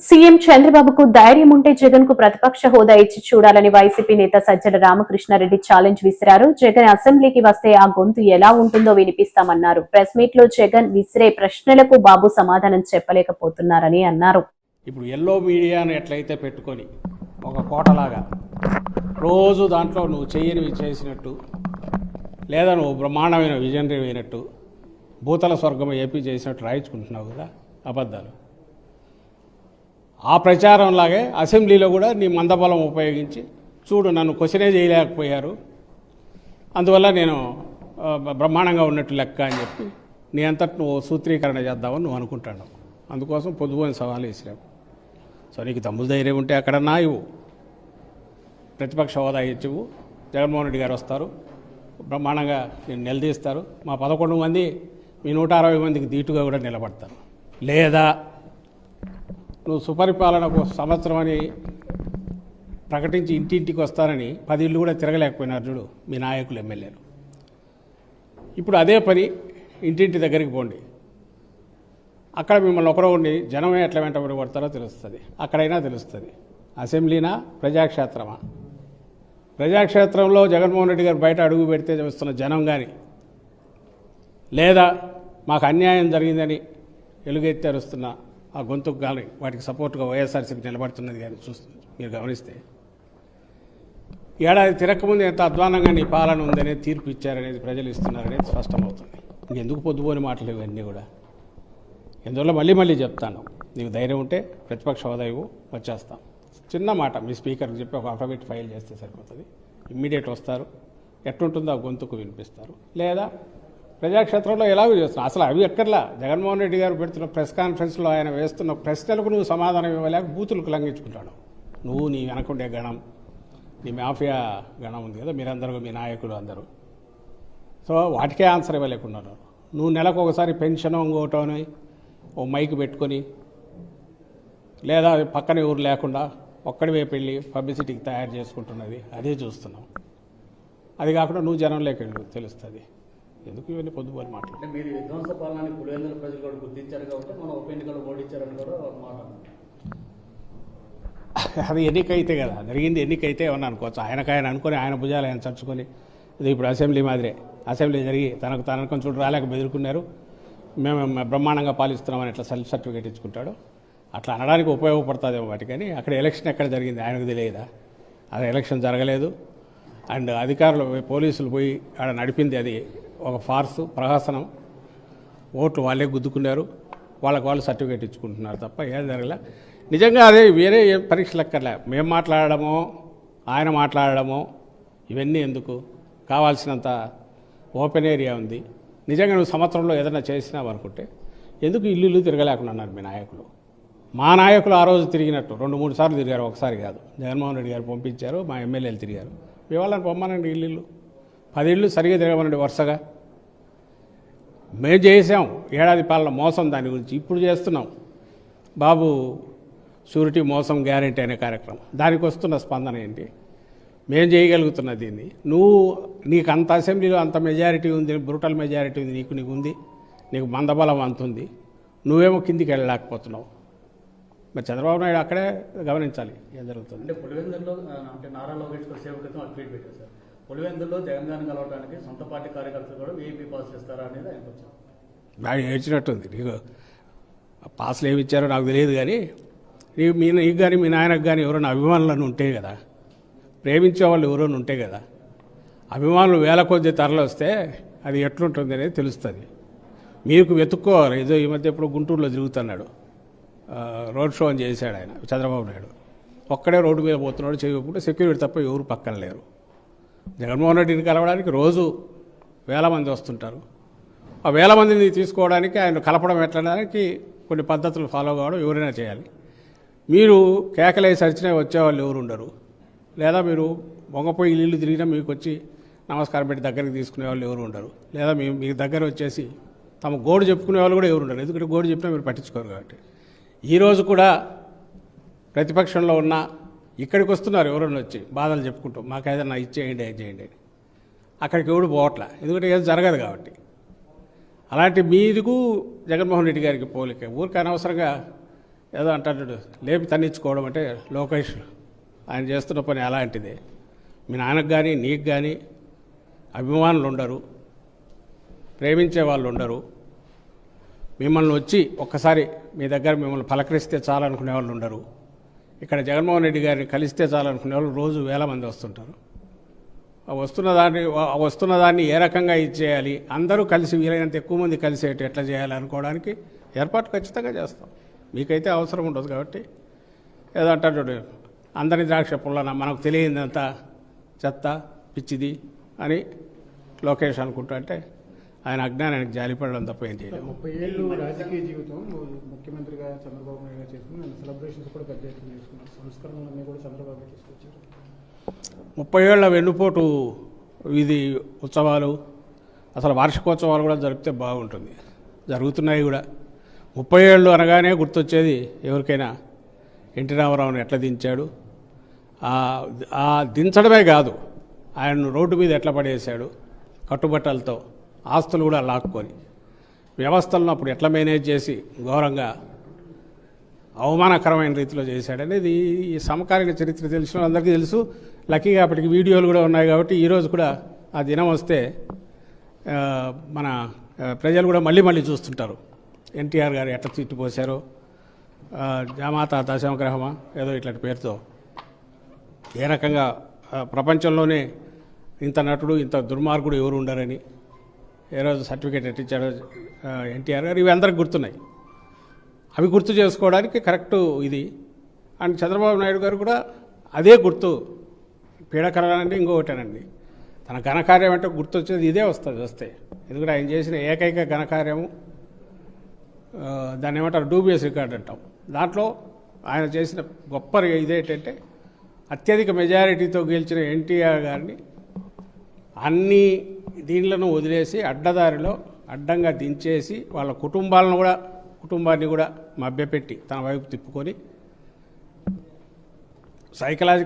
CM చంద్రబాబుకు ధైర్యం ఉంటే జగన్కు ప్రతిపక్ష హోదా ఇచ్చి చూడాలని వైసీపీ నేత సజ్జల రామకృష్ణారెడ్డి ఛాలెంజ్ విసిరారు. జగన్ అసెంబ్లీకి వస్తే ఆ గొంతు ఎలా ఉంటుందో వినిపిస్తామన్నారు. ప్రెస్ మీట్లో జగన్ విసిరే ప్రశ్నలకు బాబు సమాధానం చెప్పలేకపోతున్నారని అన్నారు. ఇప్పుడు ఎల్లో మీడియాను ఎట్లయితే పెట్టుకొని ఒక కోటలాగా రోజు దాంట్లో నువ్వు చేయనివి చేసినట్టు లేదా నువ్వు బ్రహ్మాండమైన విజనరీ అయినట్టు భూతల స్వర్గం ఏపీ చేసినట్టు రాయించుకుంటున్నావు కదా అబద్ధాలు. ఆ ప్రచారంలాగే అసెంబ్లీలో కూడా నీ మందబలం ఉపయోగించి చూడు నన్ను క్వశ్చనే చేయలేకపోయారు. అందువల్ల నేను బ్రహ్మాండంగా ఉన్నట్టు లెక్క అని చెప్పి నీ అంతటి నువ్వు సూత్రీకరణ చేద్దామని నువ్వు అనుకుంటున్నావు. అందుకోసం పొద్దుపోయిన సవాలు వేసినావు. సో నీకు తమ్ముడు ధైర్యం ఉంటే అక్కడ ఇవ్వు. ప్రతిపక్ష హోదా ఇచ్చివు జగన్మోహన్ రెడ్డి గారు వస్తారు. బ్రహ్మాండంగా నేను నిలదీస్తారు. మా పదకొండు మంది మీ నూట అరవై మందికి దీటుగా కూడా నిలబడతారు. లేదా నువ్వు సుపరిపాలనకు సంవత్సరం అని ప్రకటించి ఇంటింటికి వస్తారని పది ఇళ్ళు కూడా తిరగలేకపోయినారు చూడు మీ నాయకులు ఎమ్మెల్యేలు. ఇప్పుడు అదే పని ఇంటింటి దగ్గరికి పోండి. అక్కడ మిమ్మల్ని ఒకరో ఉండి జనమే ఎట్లా వెంట పడతారో తెలుస్తుంది. అక్కడైనా తెలుస్తుంది. అసెంబ్లీనా ప్రజాక్షేత్రమా? ప్రజాక్షేత్రంలో జగన్మోహన్ రెడ్డి గారు బయట అడుగు పెడితే వస్తున్న జనం కానీ లేదా మాకు అన్యాయం జరిగిందని ఎలుగెత్తి అరుస్తున్న ఆ గొంతుకు కానీ వాటికి సపోర్ట్గా వైఎస్ఆర్సీపీ నిలబడుతున్నది కానీ చూస్తుంది మీరు గమనిస్తే. ఏడాది తిరగకముందు ఎంత అధ్వానంగా నీ పాలన ఉందనే తీర్పు ఇచ్చారనేది ప్రజలు ఇస్తున్నారనేది స్పష్టమవుతుంది. ఎందుకు పొద్దుపోని మాటలు ఇవన్నీ కూడా? ఎందువల్ల మళ్ళీ మళ్ళీ చెప్తాను. నీకు ధైర్యం ఉంటే ప్రతిపక్ష హోదా వచ్చేస్తాం. చిన్న మాట మీ స్పీకర్కి చెప్పి ఒక అఫిడవిట్ ఫైల్ చేస్తే సరిపోతుంది. ఇమ్మీడియట్ వస్తారు. ఎట్లుంటుందో ఆ గొంతుకు వినిపిస్తారు. లేదా ప్రజాక్షేత్రంలో ఎలాగో చేస్తున్నావు అసలు అవి ఎక్కర్లా? జగన్మోహన్ రెడ్డి గారు పెడుతున్న ప్రెస్ కాన్ఫరెన్స్లో ఆయన వేస్తున్న ప్రశ్నలకు నువ్వు సమాధానం ఇవ్వలేక బూతులకు లంఘించుకుంటాడు నువ్వు నీ వెనకుండే గణం నీ మాఫియా గణం ఉంది కదా మీరందరూ మీ నాయకులు అందరూ. సో వాటికే ఆన్సర్ ఇవ్వలేకున్నారు. నువ్వు నెలకు ఒకసారి పెన్షన్ ఇంకోటో అని ఓ మైక్ పెట్టుకొని లేదా పక్కన ఊరు లేకుండా ఒక్కడివే పెళ్ళి పబ్లిసిటీకి తయారు చేసుకుంటున్నది అదే చూస్తున్నాం. అది కాకుండా నువ్వు జనంలోకి వెళ్ళు తెలుస్తుంది. ఎందుకు ఇవన్నీ పొద్దుపోని మాటలు? అంటే మీరు విధ్వంస పాలనని పులివెందుల ప్రజలు కూడా గుర్తించారు కాబట్టి మనం ఉప ఎన్నికలు ఓడించారని కూడా మాట. అది ఎన్నికైతే కదా జరిగింది ఎన్నికైతే ఏమన్నా అనుకోవచ్చు. ఆయనకు ఆయన అనుకొని ఆయన భుజాలు ఆయన చర్చుకొని ఇది ఇప్పుడు అసెంబ్లీ మాదిరే. అసెంబ్లీ జరిగి తనకు తనకు చూడు రాలేక బెదురుకున్నారు. మేము బ్రహ్మాండంగా పాలిస్తున్నామని ఇట్లా సెల్ఫ్ సర్టిఫికేట్ ఇచ్చుకుంటాడు. అట్లా అనడానికి ఉపయోగపడుతుందేమో వాటి కానీ అక్కడ ఎలక్షన్ ఎక్కడ జరిగింది ఆయనకు తెలియదా? అది ఎలక్షన్ జరగలేదు. అండ్ అధికారులు పోలీసులు పోయి ఆడ నడిపింది అది. ఒక ఫార్సు ప్రహసనం. ఓట్లు వాళ్ళే గుద్దుకున్నారు. వాళ్ళకి వాళ్ళు సర్టిఫికేట్ ఇచ్చుకుంటున్నారు తప్ప ఏం జరగలే. నిజంగా అదే వేరే ఏం పరీక్షలు ఎక్కర్లే. మేము మాట్లాడడమో ఆయన మాట్లాడడమో ఇవన్నీ ఎందుకు? కావాల్సినంత ఓపెన్ ఏరియా ఉంది. నిజంగా నువ్వు సంవత్సరంలో ఏదైనా చేసినావు అనుకుంటే ఎందుకు ఇల్లు ఇల్లు తిరగలేకుండా మీ నాయకులు? మా నాయకులు ఆ రోజు తిరిగినట్టు. రెండు మూడు సార్లు తిరిగారు. ఒకసారి కాదు. జగన్మోహన్ రెడ్డి గారు పంపించారు. మా ఎమ్మెల్యేలు తిరిగారు. మీ వాళ్ళని పొమ్మనండి ఇల్లు. పది ఇళ్ళు సరిగా తిరగమనండి వరుసగా. మేము చేసాం ఏడాది పాలన మోసం దాని గురించి ఇప్పుడు చేస్తున్నాం. బాబు షూరిటీ మోసం గ్యారెంటీ అనే కార్యక్రమం. దానికి వస్తున్న స్పందన ఏంటి? మేము చేయగలుగుతున్న దీన్ని. నువ్వు నీకు అంత అసెంబ్లీలో అంత మెజారిటీ ఉంది బ్రూటల్ మెజారిటీ ఉంది నీకు నీకు ఉంది నీకు మందబలం అంత ఉంది. నువ్వేమో కిందికి వెళ్ళలేకపోతున్నావు. మరి చంద్రబాబు నాయుడు అక్కడే గమనించాలి ఏం జరుగుతుంది. అంటే పులివెందులో అంటే నారా లోకేష్ గారు క్రితం ట్వీట్ పెట్టారు సార్. పులివెందుల్లో జగన్ గారిని కలవడానికి సొంత పార్టీ కార్యకర్తలు కూడా వీఐపీ పాస్ చేస్తారా అనేది ఆయన వచ్చారు. నాకు ఏడ్చినట్టుంది. నీకు పాస్లు ఏమి ఇచ్చారో నాకు తెలియదు కానీ నీకు మీ నీకు కానీ మీ నాయనకు కానీ ఎవరైనా అభిమానులను ఉంటే కదా ప్రేమించే వాళ్ళు ఎవరైనా ఉంటే కదా అభిమానులు వేల కొద్ది తరలి వస్తే అది ఎట్లుంటుంది అనేది తెలుస్తుంది. మీకు వెతుక్కోవాలి. ఏదో ఈ మధ్య ఇప్పుడు గుంటూరులో తిరుగుతున్నాడు. రోడ్ షో అని చేశాడు ఆయన చంద్రబాబు నాయుడు. ఒక్కడే రోడ్డు మీద పోతున్నాడు చేయకుండా సెక్యూరిటీ తప్ప ఎవరు పక్కన లేరు. జగన్మోహన్ రెడ్డిని కలవడానికి రోజు వేల మంది వస్తుంటారు. ఆ వేల మందిని తీసుకోవడానికి ఆయన కలపడం ఎట్లడానికి కొన్ని పద్ధతులు ఫాలో కావడం ఎవరైనా చేయాలి. మీరు కేకలేసి సరిచిన వచ్చేవాళ్ళు ఎవరు ఉండరు. లేదా మీరు బొంగపోయి నీళ్ళు తిరిగినా మీకు వచ్చి నమస్కారం పెట్టి దగ్గరికి తీసుకునే వాళ్ళు ఎవరు ఉండరు. లేదా మీ మీ దగ్గర వచ్చేసి తమ గోడు చెప్పుకునే వాళ్ళు కూడా ఎవరు ఉండరు. ఎందుకంటే గోడు చెప్పినా మీరు పట్టించుకోరు కాబట్టి. ఈరోజు కూడా ప్రతిపక్షంలో ఉన్న ఇక్కడికి వస్తున్నారు ఎవరైనా వచ్చి బాధలు చెప్పుకుంటూ మాకు ఏదైనా ఇచ్చేయండి అది చేయండి అక్కడికి ఎవడు పోవట్లే? ఎందుకంటే ఏదో జరగదు కాబట్టి. అలాంటి మీదుకు జగన్మోహన్ రెడ్డి గారికి పోలిక ఊరికి అనవసరంగా ఏదో అంటాడు లేపి తన్నించుకోవడం అంటే లోకేష్ ఆయన చేస్తున్న పని అలాంటిది. మీ నాన్నకు కానీ నీకు కానీ అభిమానులు ఉండరు ప్రేమించే వాళ్ళు ఉండరు. మిమ్మల్ని వచ్చి ఒక్కసారి మీ దగ్గర మిమ్మల్ని పలకరిస్తే చాలనుకునే వాళ్ళు ఉండరు. ఇక్కడ జగన్మోహన్ రెడ్డి గారిని కలిస్తే చాలనుకునే వాళ్ళు రోజు వేల మంది వస్తుంటారు. ఆ వస్తున్న దాన్ని వస్తున్న దాన్ని ఏ రకంగా ఇచ్చేయాలి అందరూ కలిసి వీలైనంత ఎక్కువ మంది కలిసేట్టు ఎట్లా చేయాలి అనుకోవడానికి ఏర్పాటు ఖచ్చితంగా చేస్తాం. మీకైతే అవసరం ఉండదు కాబట్టి. ఏదో అంటారు చూడు, అందరి ద్రాక్ష పుల్లన? మనకు తెలియదంతా చెత్త పిచ్చిది అని లోకేష్ అనుకుంటా అంటే ఆయన అజ్ఞానానికి జాలిపడడం తప్ప ఏం చేయలేదు ముప్పై ఏళ్ళు రాజకీయ జీవితం ముఖ్యమంత్రిగా చంద్రబాబు నాయుడు చేసుకుని సెలబ్రేషన్స్ కూడా పెద్ద ఎత్తున చేసుకున్నారు. సంస్కరణలన్నీ కూడా చంద్రబాబు తీసుకొచ్చారు. ముప్పై ఏళ్ళ వెన్నుపోటు ఇది ఉత్సవాలు అసలు వార్షికోత్సవాలు కూడా జరిపితే బాగుంటుంది. జరుగుతున్నాయి కూడా. ముప్పై ఏళ్ళు అనగానే గుర్తొచ్చేది ఎవరికైనా ఎన్టీ రామారావుని ఎట్లా దించాడు? ఆ- ఆ దించడమే కాదు ఆయన్ను రోడ్డు మీద ఎట్లా పడేశాడు? కట్టుబట్టలతో. ఆస్తులు కూడా లాక్కొని వ్యవస్థలను అప్పుడు ఎట్లా మేనేజ్ చేసి ఘోరంగా అవమానకరమైన రీతిలో చేశాడనేది ఈ సమకాలీన చరిత్ర తెలిసిన అందరికీ తెలుసు. లక్కీగా అప్పటికి వీడియోలు కూడా ఉన్నాయి కాబట్టి ఈరోజు కూడా ఆ దినం వస్తే మన ప్రజలు కూడా మళ్ళీ మళ్ళీ చూస్తుంటారు. ఎన్టీఆర్ గారు ఎట్లా తిట్టిపోశారో జామాత దశమగ్రహమా ఏదో ఇట్లాంటి పేరుతో. ఏ రకంగా ప్రపంచంలోనే ఇంత నటుడు ఇంత దుర్మార్గుడు ఎవరు ఉండరని ఏ రోజు సర్టిఫికేట్ ఎట్టించాడు ఎన్టీఆర్ గారు ఇవి అందరికి గుర్తున్నాయి. అవి గుర్తు చేసుకోవడానికి కరెక్ట్ ఇది. అండ్ చంద్రబాబు నాయుడు గారు కూడా అదే గుర్తు. పీడకలనండి ఇంకొకటేనండి. తన ఘనకార్యం అంటే గుర్తు వచ్చేది ఇదే వస్తుంది వస్తే. ఎందుకంటే ఆయన చేసిన ఏకైక ఘనకార్యము దాన్ని ఏమంటారు డూబియస్ రికార్డ్ అంటాం. దాంట్లో ఆయన చేసిన గొప్ప ఇదేంటంటే అత్యధిక మెజారిటీతో గెలిచిన ఎన్టీఆర్ గారిని అన్ని దీనిలను వదిలేసి అడ్డదారిలో అడ్డంగా దించేసి వాళ్ళ కుటుంబాలను కూడా కుటుంబాన్ని కూడా మభ్యపెట్టి తన వైపు తిప్పుకొని సైకలాజికల్